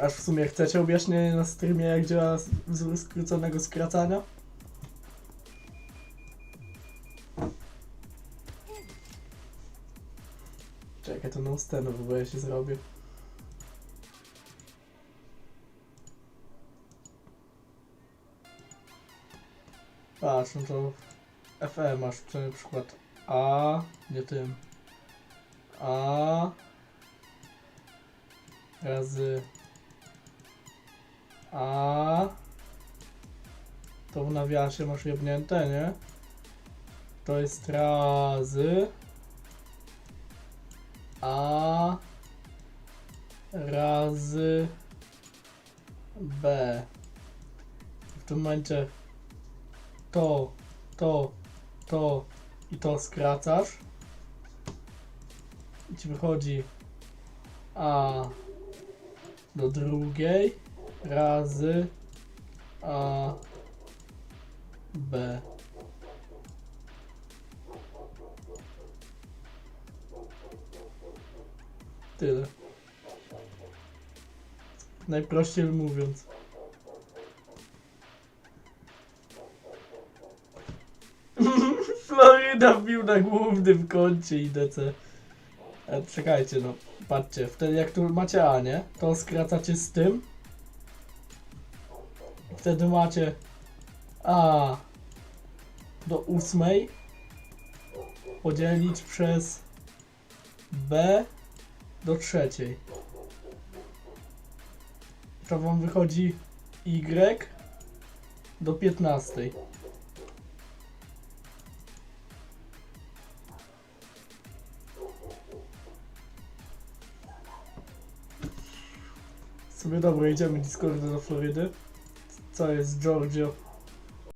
Aż w sumie chcecie objaśnienie na streamie, jak działa wzór skróconego skracania? Czekaj, to no sceny w ogóle się zrobię. Patrz, no to FM masz na przykład A, nie tym. A razy A to w nawiasie masz jebnięte, nie? To jest razy A razy B. W tym momencie to, to, to i to skracasz. I ci wychodzi A do drugiej razy A B. Tyle. Najprościej mówiąc. Floryda wbił na głównym koncie i DC. E, czekajcie no, patrzcie, wtedy jak tu macie A, nie? To skracacie z tym. Wtedy macie A do ósmej podzielić przez B do trzeciej. To wam wychodzi Y do piętnastej. W sumie dobra, idziemy Discordy do Florydy. Co jest Giorgio?